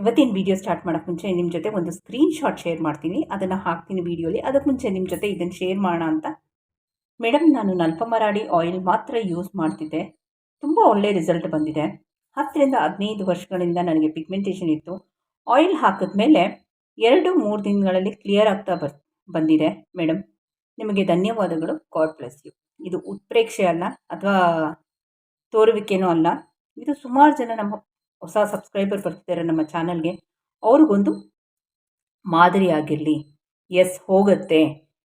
ಇವತ್ತಿನ video start ಮಾಡೋಕ್ಕೆ ಮುಂಚೆ ನಿಮ್ಮ ಜೊತೆ ಒಂದು ಸ್ಕ್ರೀನ್ ಶಾಟ್ ಶೇರ್ ಮಾಡ್ತೀನಿ. ಅದನ್ನು ಹಾಕ್ತೀನಿ ವಿಡಿಯೋಲಿ ಅದಕ್ಕೆ ಮುಂಚೆ ನಿಮ್ಮ ಜೊತೆ ಇದನ್ನು ಶೇರ್ ಮಾಡೋಣ ಅಂತ. ಮೇಡಮ್ ನಾನು ನಲ್ಪಮರಾಡಿ ಆಯಿಲ್ ಮಾತ್ರ ಯೂಸ್ ಮಾಡ್ತಿದ್ದೆ. ತುಂಬ ಒಳ್ಳೆಯ ರಿಸಲ್ಟ್ ಬಂದಿದೆ. ಹತ್ತರಿಂದ ಹದಿನೈದು ವರ್ಷಗಳಿಂದ ನನಗೆ ಪಿಗ್ಮೆಂಟೇಷನ್ ಇತ್ತು. ಆಯಿಲ್ ಹಾಕಿದ್ಮೇಲೆ ಎರಡು, ಮೂರು ದಿನಗಳಲ್ಲಿ ಕ್ಲಿಯರ್ ಆಗ್ತಾ ಬರ್, ಬಂದಿದೆ. ಮೇಡಮ್ ನಿಮಗೆ ಧನ್ಯವಾದಗಳು. ಗಾಡ್ ಪ್ಲಸ್ ಯು ಇದು ಉತ್ಪ್ರೇಕ್ಷೆ ಅಲ್ಲ, ಅಥವಾ ತೋರುವಿಕೆನೂ ಅಲ್ಲ. ಇದು ಸುಮಾರು ಜನ ನಮ್ಮ ಹೊಸ ಸಬ್ಸ್ಕ್ರೈಬರ್ ಬರ್ತಿದ್ದಾರೆ ನಮ್ಮ ಚಾನಲ್ಗೆ ಅವ್ರಿಗೊಂದು ಮಾದರಿಯಾಗಿರಲಿ ಎಸ್ ಹೋಗುತ್ತೆ.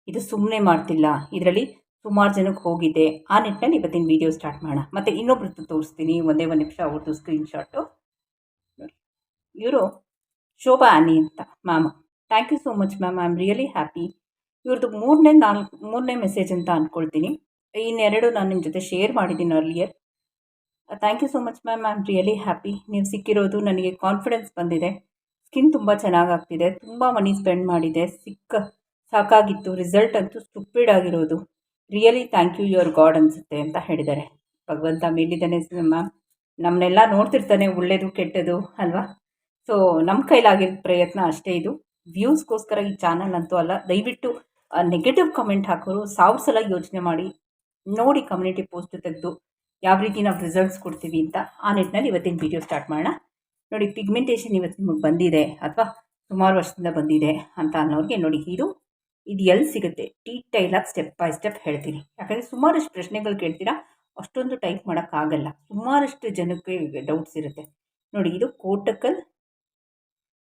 ಇದು ಸುಮ್ಮನೆ ಮಾಡ್ತಿಲ್ಲ. ಇದರಲ್ಲಿ ಸುಮಾರು ಜನಕ್ಕೆ ಹೋಗಿದೆ. ಆ ನಿಟ್ಟಿನಲ್ಲಿ ಇವತ್ತಿನ ವೀಡಿಯೋ ಸ್ಟಾರ್ಟ್ ಮಾಡೋಣ. ಮತ್ತು ಇನ್ನೊಬ್ರದ್ದು ತೋರಿಸ್ತೀನಿ. ಒಂದೇ ಒಂದು ನಿಮಿಷ ಅವ್ರದ್ದು ಸ್ಕ್ರೀನ್ಶಾಟು ಇವರು ಶೋಭಾ ಆನಿ ಅಂತ. Ma'am thank you so much ma'am I am really happy ಇವ್ರದ್ದು ಮೂರನೇ ನಾಲ್ಕು, ಮೂರನೇ ಮೆಸೇಜ್ ಅಂತ ಅಂದ್ಕೊಳ್ತೀನಿ ಇನ್ನೆರಡು ನಾನು ನಿಮ್ಮ ಜೊತೆ ಶೇರ್ ಮಾಡಿದ್ದೀನಿ earlier thank you so much ma'am I am really happy ನೀವು ಸಿಕ್ಕಿರೋದು ನನಗೆ ಕಾನ್ಫಿಡೆನ್ಸ್ ಬಂದಿದೆ. ಸ್ಕಿನ್ ತುಂಬ ಚೆನ್ನಾಗಾಗ್ತಿದೆ. ತುಂಬ ಮನಿ ಸ್ಪೆಂಡ್ ಮಾಡಿದೆ. ಸಿಕ್ಕ, ಸಾಕಾಗಿತ್ತು. ರಿಸಲ್ಟ್ ಅಂತೂ ಸ್ಟುಪಿಡ್ ಆಗಿರೋದು. Really thank you your God ಅನಿಸುತ್ತೆ ಅಂತ ಹೇಳಿದ್ದಾರೆ. ಭಗವಂತ ಮೇಲಿದ್ದಾನೆ ಮ್ಯಾಮ್ ನಮ್ಮನ್ನೆಲ್ಲ ನೋಡ್ತಿರ್ತಾನೆ ಒಳ್ಳೇದು, ಕೆಟ್ಟದು, ಅಲ್ವಾ? ಸೊ ನಮ್ಮ ಕೈಲಾಗಿರೋ ಪ್ರಯತ್ನ ಅಷ್ಟೇ ಇದು. ವ್ಯೂಸ್ಗೋಸ್ಕರ ಈ ಚಾನಲ್ ಅಂತೂ ಅಲ್ಲ. ದಯವಿಟ್ಟು ನೆಗೆಟಿವ್ ಕಮೆಂಟ್ ಹಾಕೋರು, ಸಾವಿರ ಸಲ ಯೋಚನೆ ಮಾಡಿ, ನೋಡಿ ಕಮ್ಯುನಿಟಿ ಪೋಸ್ಟ್ ತೆಗೆದು ಯಾವ ರೀತಿ ನಾವು ರಿಸಲ್ಟ್ಸ್ ಕೊಡ್ತೀವಿ ಅಂತ ಆ ನಿಟ್ಟಿನಲ್ಲಿ ಇವತ್ತಿನ ವಿಡಿಯೋ ಸ್ಟಾರ್ಟ್ ಮಾಡೋಣ. ನೋಡಿ ಪಿಗ್ಮೆಂಟೇಷನ್ ಇವತ್ತು ನಿಮಗೆ ಬಂದಿದೆ ಅಥವಾ ಸುಮಾರು ವರ್ಷದಿಂದ ಬಂದಿದೆ ಅಂತ ಅನ್ನೋರಿಗೆ ನೋಡಿ, ಇದು ಇದು ಎಲ್ಲಿ ಸಿಗುತ್ತೆ? ಡೀಟೈಲಾಗಿ ಸ್ಟೆಪ್ ಬೈ ಸ್ಟೆಪ್ ಹೇಳ್ತೀನಿ. ಯಾಕಂದರೆ ಸುಮಾರಷ್ಟು ಪ್ರಶ್ನೆಗಳು ಕೇಳ್ತೀರಾ, ಅಷ್ಟೊಂದು ಟೈಪ್ ಮಾಡೋಕ್ಕಾಗಲ್ಲ ಸುಮಾರಷ್ಟು ಜನಕ್ಕೆ ಡೌಟ್ಸ್ ಇರುತ್ತೆ. ನೋಡಿ, ಇದು ಕೋಟಕಲ್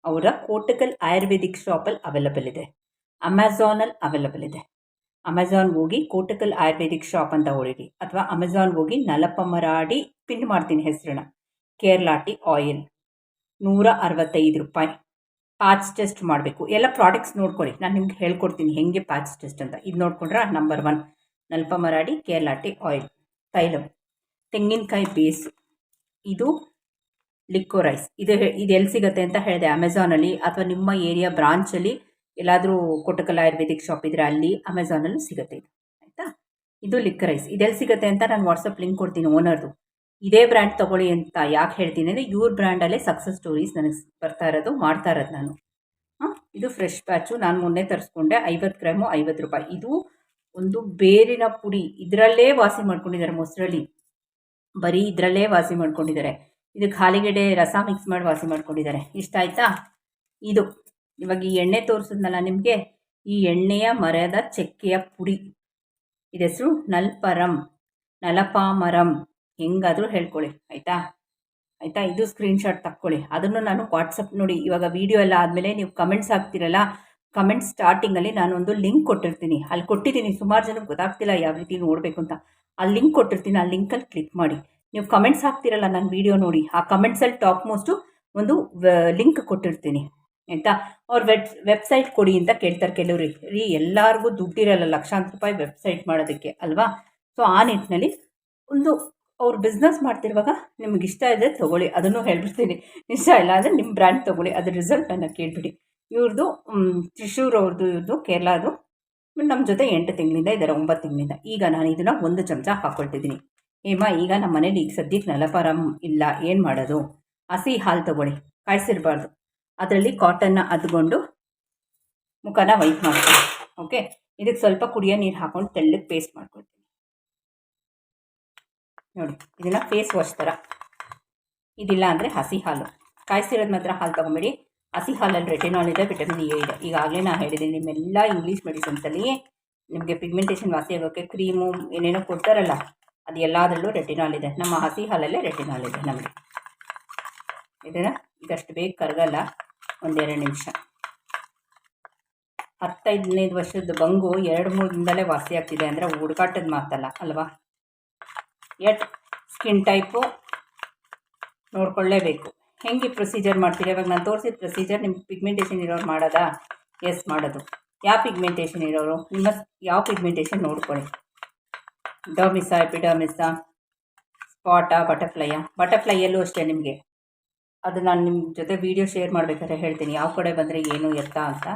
ಅವರ ಕೋಟಕಲ್ ಆಯುರ್ವೇದಿಕ್ ಶಾಪಲ್ಲಿ ಅವೈಲಬಲ್ ಇದೆ. ಅಮೆಝಾನಲ್ಲಿ ಅವೈಲಬಲ್ ಇದೆ. ಅಮೆಝಾನ್ ಹೋಗಿ ಕೋಟಕಲ್ ಆಯುರ್ವೇದಿಕ್ ಶಾಪ್ ಅಂತ ಹೊಡೀರಿ ಅಥವಾ ಅಮೆಝಾನ್ ಹೋಗಿ ನಲಪಮರಾಡಿ ಪಿನ್ ಮಾಡ್ತೀನಿ ಹೆಸರನ್ನ. ಕೇರಳಾಟಿ ಆಯಿಲ್ ನೂರ ಅರವತ್ತೈದು ರೂಪಾಯಿ. ಪ್ಯಾಚ್ ಟೆಸ್ಟ್ ಮಾಡಬೇಕು. ಎಲ್ಲ ಪ್ರಾಡಕ್ಟ್ಸ್ ನೋಡ್ಕೊಳ್ಳಿ ನಾನು ನಿಮ್ಗೆ ಹೇಳ್ಕೊಡ್ತೀನಿ ಹೇಗೆ ಪ್ಯಾಚ್ ಟೆಸ್ಟ್ ಅಂತ. ಇದು ನೋಡ್ಕೊಂಡ್ರೆ ನಂಬರ್ ಒನ್ ನಲಪಮರಾಡಿ ಕೇರಳಾಟಿ ಆಯಿಲ್. ತೈಲಂ. ತೆಂಗಿನಕಾಯಿ ಬೇಸು. ಇದು ಲಿಕ್ಕೋ ರೈಸ್ ಇದು ಇದು ಎಲ್ಲಿ ಸಿಗುತ್ತೆ ಅಂತ ಹೇಳಿದೆ ಅಮೆಝಾನಲ್ಲಿ ಅಥವಾ ನಿಮ್ಮ ಏರಿಯಾ ಬ್ರಾಂಚಲ್ಲಿ ಎಲ್ಲಾದರೂ ಕೊಟ್ಟಕಲ್ ಆಯುರ್ವೇದಿಕ್ ಶಾಪ್ ಇದ್ರೆ ಅಲ್ಲಿ ಅಮೆಝಾನಲ್ಲೂ ಸಿಗುತ್ತೆ ಇದು, ಆಯಿತಾ? ಇದು ಲಿಕ್ ರೈಸ್ ಇದೆಲ್ಲಿ ಸಿಗುತ್ತೆ ಅಂತ ನಾನು ವಾಟ್ಸಪ್ ಲಿಂಕ್ ಕೊಡ್ತೀನಿ ಓನರ್ದು ಇದೇ ಬ್ರ್ಯಾಂಡ್ ತೊಗೊಳ್ಳಿ ಅಂತ ಯಾಕೆ ಹೇಳ್ತೀನಿ ಅಂದರೆ ಇವ್ರ ಬ್ರ್ಯಾಂಡಲ್ಲೇ ಸಕ್ಸಸ್ ಸ್ಟೋರೀಸ್ ನನಗೆ ಬರ್ತಾ ಇರೋದು, ಮಾಡ್ತಾ ಇರೋದು ನಾನು. ಹಾಂ, ಇದು ಫ್ರೆಶ್ ಪ್ಯಾಚು ನಾನು ಮೊನ್ನೆ ತರಿಸ್ಕೊಂಡೆ, ಐವತ್ತು ಗ್ರಾಮು ಐವತ್ತು ರೂಪಾಯಿ. ಇದು ಒಂದು ಬೇರಿನ ಪುಡಿ. ಇದರಲ್ಲೇ ವಾಸಿ ಮಾಡ್ಕೊಂಡಿದ್ದಾರೆ ಮೊಸರಲ್ಲಿ. ಬರೀ ಇದರಲ್ಲೇ ವಾಸಿ ಮಾಡ್ಕೊಂಡಿದ್ದಾರೆ. ಇದಕ್ಕೆ ಹಾಲಿಗೆಡೆ ರಸ ಮಿಕ್ಸ್ ಮಾಡಿ ವಾಸಿ ಮಾಡ್ಕೊಂಡಿದ್ದಾರೆ. ಇಷ್ಟ ಆಯಿತಾ ಇದು. ಇವಾಗ ಈ ಎಣ್ಣೆ ತೋರಿಸಿದ್ನಲ್ಲ ನಿಮಗೆ? ಈ ಎಣ್ಣೆಯ ಮರದ ಚಕ್ಕೆಯ ಪುಡಿ. ಇದೆಸರು ನಲ್ಪರಂ, ನಲಪಾಮರಂ. ಹೆಂಗಾದರೂ ಹೇಳ್ಕೊಳ್ಳಿ, ಆಯಿತಾ? ಆಯಿತಾ? ಇದು ಸ್ಕ್ರೀನ್ಶಾಟ್ ತಕ್ಕೊಳ್ಳಿ. ಅದನ್ನು ನಾನು ವಾಟ್ಸಪ್ ನೋಡಿ, ಇವಾಗ ವೀಡಿಯೋ ಎಲ್ಲ ಆದಮೇಲೆ ನೀವು ಕಮೆಂಟ್ಸ್ ಹಾಕ್ತಿರಲ್ಲ ಕಮೆಂಟ್ ಸ್ಟಾರ್ಟಿಂಗಲ್ಲಿ ನಾನು ಒಂದು ಲಿಂಕ್ ಕೊಟ್ಟಿರ್ತೀನಿ. ಅಲ್ಲಿ ಕೊಟ್ಟಿದ್ದೀನಿ, ಸುಮಾರು ಜನಕ್ಕೆ ಗೊತ್ತಾಗ್ತಿಲ್ಲ ಯಾವ ರೀತಿ ನೋಡಬೇಕು ಅಂತ. ಆ ಲಿಂಕ್ ಕೊಟ್ಟಿರ್ತೀನಿ, ಆ ಲಿಂಕಲ್ಲಿ ಕ್ಲಿಕ್ ಮಾಡಿ. ನೀವು ಕಮೆಂಟ್ಸ್ ಹಾಕ್ತಿರಲ್ಲ ನನ್ನ ವಿಡಿಯೋ ನೋಡಿ, ಆ ಕಮೆಂಟ್ಸಲ್ಲಿ ಟಾಪ್ ಮೋಸ್ಟು ಒಂದು ಲಿಂಕ್ ಕೊಟ್ಟಿರ್ತೀನಿ. ಆಯಿತಾ? ಅವ್ರ ವೆಬ್, ವೆಬ್ಸೈಟ್ ಕೊಡಿ ಅಂತ ಕೇಳ್ತಾರೆ ಕೆಲವರು. ರೀ, ಎಲ್ಲರಿಗೂ ದುಡ್ಡಿರಲ್ಲ, ಲಕ್ಷಾಂತರ ರೂಪಾಯಿ ವೆಬ್ಸೈಟ್ ಮಾಡೋದಕ್ಕೆ, ಅಲ್ವಾ? ಸೊ ಆ ನಿಟ್ಟಿನಲ್ಲಿ ಒಂದು ಅವ್ರು ಬಿಸ್ನೆಸ್ ಮಾಡ್ತಿರುವಾಗ ನಿಮ್ಗೆ ಇಷ್ಟ ಇದೆ ತೊಗೊಳ್ಳಿ. ಅದನ್ನು ಹೇಳ್ಬಿಡ್ತೀನಿ. ಇಷ್ಟ ಇಲ್ಲ ಅಂದರೆ ನಿಮ್ಮ ಬ್ರ್ಯಾಂಡ್ ತೊಗೊಳ್ಳಿ. ಅದ್ರ ರಿಸಲ್ಟನ್ನು ಕೇಳಿಬಿಡಿ. ಇವ್ರದ್ದು ತ್ರಿಶೂರ್ ಅವ್ರದ್ದು ಇವ್ರದ್ದು ಕೇರಳದು. ನಮ್ಮ ಜೊತೆ ಎಂಟು ತಿಂಗಳಿಂದ ಇದ್ದಾರೆ ಒಂಬತ್ತು ತಿಂಗಳಿಂದ. ಈಗ ನಾನು ಇದನ್ನು ಒಂದು ಚಮಚ ಹಾಕ್ಕೊಳ್ತಿದ್ದೀನಿ ಏಮ ಈಗ ನಮ್ಮ ಮನೇಲಿ ಈಗ ಸದ್ಯಕ್ಕೆ ನಲಪರಂ ಇಲ್ಲ. ಏನು ಮಾಡೋದು? ಹಸಿ ಹಾಲು ತೊಗೊಳ್ಳಿ. ಕಾಯಿಸಿರಬಾರ್ದು. ಅದರಲ್ಲಿ ಕಾಟನ್ನ ಅದ್ಕೊಂಡು ಮುಖನ ವೈಟ್ ಮಾಡ್ತೀನಿ. ಓಕೆ ಇದಕ್ಕೆ ಸ್ವಲ್ಪ ಕುಡಿಯೋ ನೀರು ಹಾಕೊಂಡು ತೆಳ್ಳಗೆ ಪೇಸ್ಟ್ ಮಾಡ್ಕೊಳ್ತೀನಿ. ನೋಡಿ ಇದನ್ನು ಫೇಸ್ ವಾಶ್ ಥರ. ಇದಿಲ್ಲ ಅಂದರೆ ಹಸಿ ಹಾಲು. ಕಾಯಿಸಿರೋದು ಮಾತ್ರ ಹಾಲು ತೊಗೊಂಬೇಡಿ. ಹಸಿ ಹಾಲಲ್ಲಿ ರೆಟಿನಾಲ್ ಇದೆ ವಿಟಮಿನ್ ಎ ಇದೆ. ಈಗಾಗಲೇ ನಾನು ಹೇಳಿದ್ದೀನಿ, ನಿಮ್ಮೆಲ್ಲ ಇಂಗ್ಲೀಷ್ ಮೆಡಿಸಿನ್ಸಲ್ಲಿ ನಿಮಗೆ ಪಿಗ್ಮೆಂಟೇಷನ್ ವಾಸಿ ಆಗೋಕ್ಕೆ ಕ್ರೀಮು ಏನೇನೋ ಕೊಡ್ತಾರಲ್ಲ, ಅದು ಎಲ್ಲದರಲ್ಲೂ ರೆಟಿನಾಲ್ ಇದೆ. ನಮ್ಮ ಹಸಿ ಹಾಲಲ್ಲೇ ರೆಟಿನಾಲ್ ಇದೆ ನಮಗೆ. ಇದನ್ನು ಇದಷ್ಟು ಬೇಗ ಕರಗಲ್ಲ. ಒಂದೆರಡು ನಿಮಿಷ. ಹತ್ತೈದನೈದು ವರ್ಷದ ಬಂಗು ಎರಡು ಮೂರು ದಿನದಲ್ಲೇ ವಾಸಿ ಆಗ್ತಿದೆ ಅಂದರೆ ಹುಡುಕಾಟದ ಮಾತಲ್ಲ, ಅಲ್ವಾ? ಎಟ್ ಸ್ಕಿನ್ ಟೈಪು ನೋಡ್ಕೊಳ್ಳೇಬೇಕು. ಹೆಂಗೆ ಪ್ರೊಸೀಜರ್ ಮಾಡ್ತೀರಿ? ಇವಾಗ ನಾನು ತೋರಿಸಿದ ಪ್ರೊಸೀಜರ್ ನಿಮ್ಮ ಪಿಗ್ಮೆಂಟೇಷನ್ ಇರೋರು ಮಾಡೋದಾ? ಎಸ್, ಮಾಡೋದು. ಯಾವ ಪಿಗ್ಮೆಂಟೇಷನ್ ಇರೋರು? ನಿಮ್ಮ ಯಾವ ಪಿಗ್ಮೆಂಟೇಷನ್ ನೋಡ್ಕೊಳ್ಳಿ. ಡರ್ಮಿಸ ಎಪಿಡರ್ಮಿಸ ಸ್ಪಾಟಾ, ಬಟರ್ಫ್ಲೈಯಾ? ಬಟರ್ಫ್ಲೈಯಲ್ಲೂ ಅಷ್ಟೇ ನಿಮಗೆ. ಅದು ನಾನು ನಿಮ್ಮ ಜೊತೆ ವೀಡಿಯೋ ಶೇರ್ ಮಾಡಬೇಕಾದ್ರೆ ಹೇಳ್ತೀನಿ. ಯಾವ ಕಡೆ ಬಂದರೆ ಏನು ಎತ್ತ ಅಂತ.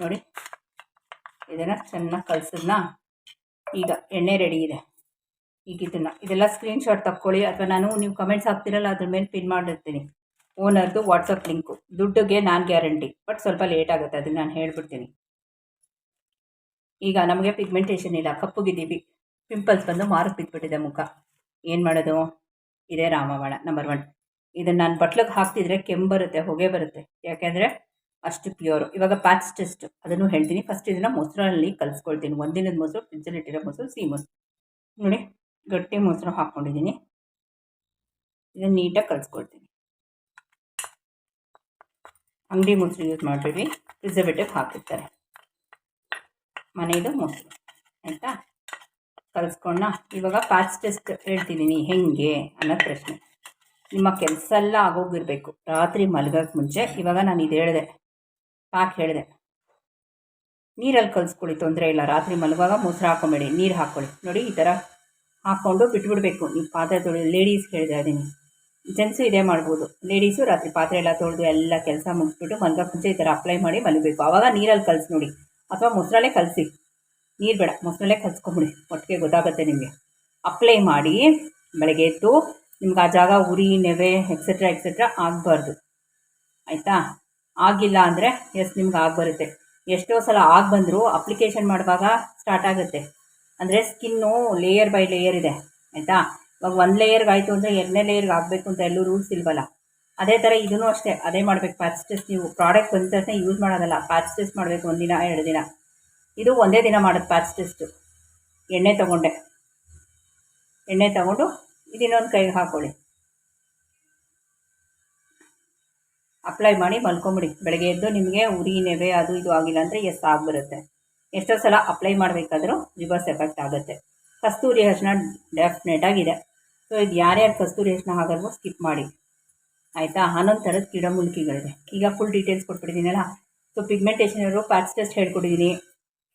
ನೋಡಿ. ಇದನ್ನು ಚೆನ್ನಾಗಿ ಕಲಿಸಿದ್ನ? ಈಗ ಎಣ್ಣೆ ರೆಡಿ ಇದೆ. ಈಗ ಇದನ್ನು, ಇದೆಲ್ಲ ಸ್ಕ್ರೀನ್ಶಾಟ್ ತಕ್ಕೊಳ್ಳಿ. ಅಥವಾ ನಾನು ನೀವು ಕಮೆಂಟ್ಸ್ ಹಾಕ್ತಿರಲ್ಲ, ಅದ್ರ ಮೇಲೆ ಪಿನ್ ಮಾಡಿರ್ತೀನಿ. ಓನರ್ದು ವಾಟ್ಸಪ್ ಲಿಂಕು ದುಡ್ಡಿಗೆ ನಾನು ಗ್ಯಾರಂಟಿ ಬಟ್ ಸ್ವಲ್ಪ ಲೇಟ್ ಆಗುತ್ತೆ, ಅದನ್ನು ನಾನು ಹೇಳ್ಬಿಡ್ತೀನಿ. ಈಗ ನಮಗೆ ಪಿಗ್ಮೆಂಟೇಷನ್ ಇಲ್ಲ. ಕಪ್ಪುಗಿದ್ದೀವಿ. ಪಿಂಪಲ್ಸ್ ಬಂದು ಮಾರ್ಕ್ ಬಿದ್ದುಬಿಟ್ಟಿದೆ ಮುಖ. ಏನು ಮಾಡೋದು? ಇದೇ ರಾಮಬಾಣ ನಂಬರ್ ಒನ್ ಇದನ್ನು ನಾನು ಬಟ್ಲಿಗೆ ಹಾಕ್ತಿದ್ರೆ ಕೆಮ್ಮು ಬರುತ್ತೆ, ಹೊಗೆ ಬರುತ್ತೆ. ಯಾಕೆಂದರೆ ಅಷ್ಟು ಪ್ಯೂರು ಇವಾಗ ಪ್ಯಾಚ್ ಟೆಸ್ಟ್ ಅದನ್ನು ಹೇಳ್ತೀನಿ. ಫಸ್ಟ್ ಇದನ್ನು ಮೊಸರಲ್ಲಿ ಕಲಿಸ್ಕೊಳ್ತೀನಿ. ಒಂದಿನದ ಮೊಸರು ಫ್ರಿಜ್ಜಲ್ಲಿ ಮೊಸರು ಸಿಹಿ ಮೊಸರು. ನೋಡಿ, ಗಟ್ಟಿ ಮೊಸರು ಹಾಕ್ಕೊಂಡಿದ್ದೀನಿ. ಇದನ್ನು ನೀಟಾಗಿ ಕಲಿಸ್ಕೊಳ್ತೀನಿ. ಅಂಗಡಿ ಮೊಸರು ಯೂಸ್ ಮಾಡಿಬಿಡಿ. ಪ್ರಿಸರ್ವೇಟಿವ್ ಹಾಕಿರ್ತಾರೆ. ಮನೆಯದು ಮೊಸರು. ಆಯಿತಾ? ಕಲಿಸ್ಕೊಂಡ ಇವಾಗ ಪ್ಯಾಚ್ ಟೆಸ್ಟ್ ಹೇಳ್ತಿದ್ದೀನಿ ಹೆಂಗೆ? ಅನ್ನೋ ಪ್ರಶ್ನೆ. ನಿಮ್ಮ ಕೆಲಸ ಎಲ್ಲ ಆಗೋಗಿರಬೇಕು. ರಾತ್ರಿ ಮಲಗೋಕ್ಕೆ ಮುಂಚೆ ಇವಾಗ ನಾನು ಇದು ಹೇಳಿದೆ. ಪಾಕ್ ಹೇಳಿದೆ. ನೀರಲ್ಲಿ ಕಲಿಸ್ಕೊಳ್ಳಿ, ತೊಂದರೆ ಇಲ್ಲ. ರಾತ್ರಿ ಮಲಗುವಾಗ ಮೊಸರು ಹಾಕೊಂಬೇಡಿ ನೀರು ಹಾಕ್ಕೊಳ್ಳಿ. ನೋಡಿ ಈ ಥರ ಹಾಕ್ಕೊಂಡು ಬಿಟ್ಬಿಡ್ಬೇಕು. ನೀವು ಪಾತ್ರೆ ತೊಳೆ ಲೇಡೀಸ್ ಕೇಳಿದೆ ಅದೀನಿ ಜೆಂಟ್ಸು ಇದೇ ಮಾಡ್ಬೋದು. ಲೇಡೀಸು ರಾತ್ರಿ ಪಾತ್ರೆ ಎಲ್ಲ ತೊಳೆದು, ಎಲ್ಲ ಕೆಲಸ ಮುಗಿಸ್ಬಿಟ್ಟು ಮಲ್ಗೋಕ್ಕೆ ಮುಂಚೆ ಈ ಥರ ಅಪ್ಲೈ ಮಾಡಿ ಮಲಗಬೇಕು. ಆವಾಗ ನೀರಲ್ಲಿ ಕಲಿಸಿ ನೋಡಿ. ಅಥವಾ ಮೊಸರಲ್ಲೇ ಕಲಸಿ. ನೀರು ಬೇಡ. ಮೊಸರಲ್ಲೇ ಕಲಿಸ್ಕೊಂಬಿಡಿ. ಒಟ್ಟಿಗೆ ಗೊತ್ತಾಗುತ್ತೆ ನಿಮಗೆ. ಅಪ್ಲೈ ಮಾಡಿ, ಬೆಳಗ್ಗೆ ಎದ್ದು ನಿಮ್ಗೆ ಆ ಜಾಗ, ಉರಿ, ನೆವೆ ಎಕ್ಸೆಟ್ರಾ ಎಕ್ಸೆಟ್ರಾ ಆಗಬಾರ್ದು. ಆಯಿತಾ? ಆಗಿಲ್ಲ ಅಂದರೆ ಎಸ್ ನಿಮ್ಗೆ ಬರುತ್ತೆ ಎಷ್ಟೋ ಸಲ ಆಗಿ ಬಂದರೂ ಅಪ್ಲಿಕೇಶನ್ ಮಾಡುವಾಗ ಸ್ಟಾರ್ಟ್ ಆಗುತ್ತೆ. ಅಂದರೆ ಸ್ಕಿನ್ನು ಲೇಯರ್ ಬೈ ಲೇಯರ್ ಇದೆ. ಆಯಿತಾ? ಇವಾಗ ಒಂದು ಲೇಯರ್ಗೆ ಆಯಿತು ಅಂದರೆ ಎರಡನೇ ಲೇಯರ್ಗೆ ಆಗಬೇಕು ಅಂತ ಎಲ್ಲೂ ರೂಲ್ಸ್ ಇಲ್ವಲ್ಲ? ಅದೇ ಥರ ಇದೂ ಅಷ್ಟೇ. ಅದೇ ಮಾಡಬೇಕು. ಪ್ಯಾಚ್ ಟೆಸ್ಟ್ ನೀವು ಪ್ರಾಡಕ್ಟ್ ಬಂದ ತಕ್ಷಣ ಯೂಸ್ ಮಾಡೋದಲ್ಲ. ಪ್ಯಾಚ್ ಟೆಸ್ಟ್ ಮಾಡಬೇಕು ಒಂದಿನ ಎರಡು ದಿನ. ಇದು ಒಂದೇ ದಿನ ಮಾಡೋದು ಪ್ಯಾಚ್ ಟೆಸ್ಟು ಎಣ್ಣೆ ತೊಗೊಂಡೆ. ಎಣ್ಣೆ ತೊಗೊಂಡು ಇದನ್ನೊಂದು ಕೈಗೆ ಹಾಕೊಳ್ಳಿ. ಅಪ್ಲೈ ಮಾಡಿ ಮಲ್ಕೊಂಬಿಡಿ. ಬೆಳಗ್ಗೆ ಎದ್ದು ನಿಮಗೆ ಉರಿ, ನೆವೆ ಅದು ಇದು ಆಗಿಲ್ಲ ಅಂದರೆ ಎಸ್ ಆಗಿಬಿಡುತ್ತೆ. ಎಷ್ಟೋ ಸಲ ಅಪ್ಲೈ ಮಾಡಬೇಕಾದ್ರೂ ರಿವರ್ಸ್ ಎಫೆಕ್ಟ್ ಆಗುತ್ತೆ. ಕಸ್ತೂರಿ ಅರಿಶಿನ ಡೆಫಿನೆಟ್ ಆಗಿದೆ ಸೊ ಇದು ಯಾರ್ಯಾರು ಕಸ್ತೂರಿ ಅರಿಶಿನ ಹಾಗಾದ್ರೂ ಸ್ಕಿಪ್ ಮಾಡಿ. ಆಯಿತಾ? ಹನ್ನೊಂದು ಥರದ ಗಿಡಮೂಲಿಕೆಗಳಿದೆ ಈಗ ಫುಲ್ ಡೀಟೇಲ್ಸ್ ಕೊಟ್ಬಿಟ್ಟಿದ್ದೀನಲ್ಲ? ಸೊ ಪಿಗ್ಮೆಂಟೇಷನ್ ಇರೋ ಪ್ಯಾಚ್ ಟೆಸ್ಟ್ ಹೇಳ್ಕೊಟ್ಟಿದ್ದೀನಿ.